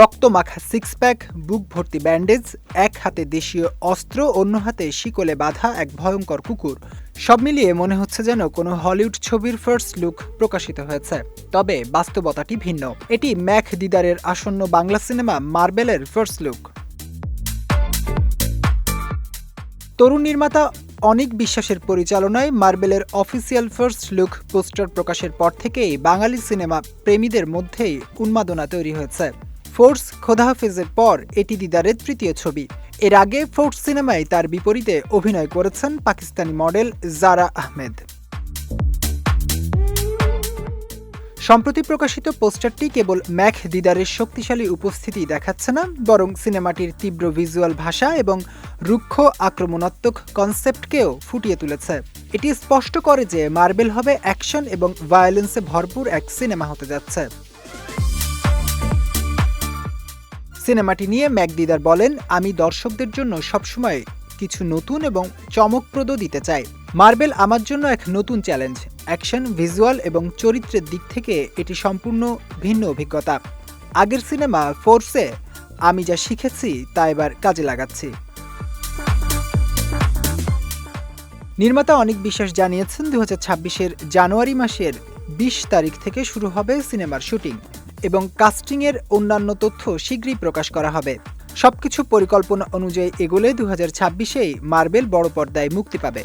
রক্তমাখা six pack বুক ভর্তি bandage এক হাতে দেশীয় অস্ত্র, অন্য হাতে শিকলে বাঁধা এক ভয়ঙ্কর কুকুর। সব মিলিয়ে মনে হচ্ছে যেন কোনো হলিউড ছবির ফার্স্ট লুক প্রকাশিত হয়েছে। তবে বাস্তবতাটি ভিন্ন। এটি ম্যাক দিদারের আসন্ন বাংলা সিনেমা মার্বেলের ফার্স্ট লুক তরুণ নির্মাতা অনেক বিশ্বাসের পরিচালনায় মার্বেলের অফিসিয়াল ফার্স্ট লুক পোস্টার প্রকাশের পর থেকেই বাঙালি সিনেমা প্রেমীদের মধ্যেই উন্মাদনা তৈরি হয়েছে। ফোর্স খোদাহাফিজের পর এটি দিদারের তৃতীয় ছবি। এর আগে ফোর্স সিনেমায় তার বিপরীতে অভিনয় করেছেন পাকিস্তানি মডেল জারা আহমেদ। সম্প্রতি প্রকাশিত পোস্টারটি কেবল ম্যাক দিদারের শক্তিশালী উপস্থিতি দেখাচ্ছে না, বরং সিনেমাটির তীব্র ভিজুয়াল ভাষা এবং রুক্ষ আক্রমণাত্মক কনসেপ্টকেও ফুটিয়ে তুলেছে। এটি স্পষ্ট করে যে মার্বেল হবে অ্যাকশন এবং ভায়োলেন্সে ভরপুর এক সিনেমা হতে যাচ্ছে। সিনেমাটি নিয়ে ম্যাকদিদার বলেন, আমি দর্শকদের জন্য সবসময় কিছু নতুন এবং চমকপ্রদ দিতে চাই। মার্বেল আমার জন্য এক নতুন চ্যালেঞ্জ। অ্যাকশন, ভিজুয়াল এবং চরিত্রের দিক থেকে এটি সম্পূর্ণ ভিন্ন অভিজ্ঞতা। আগের সিনেমা ফোর্সে আমি যা শিখেছি তা এবার কাজে লাগাচ্ছি। নির্মাতা অনেক বিশ্বাস জানিয়েছেন দু হাজার জানুয়ারি মাসের বিশ তারিখ থেকে শুরু হবে সিনেমার শুটিং। এবং কাস্টিংয়ের অন্যান্য তথ্য শীঘ্রই প্রকাশ করা হবে। সবকিছু পরিকল্পনা অনুযায়ী এগোলে দু হাজার ছাব্বিশেই মার্বেল বড় পর্দায় মুক্তি পাবে।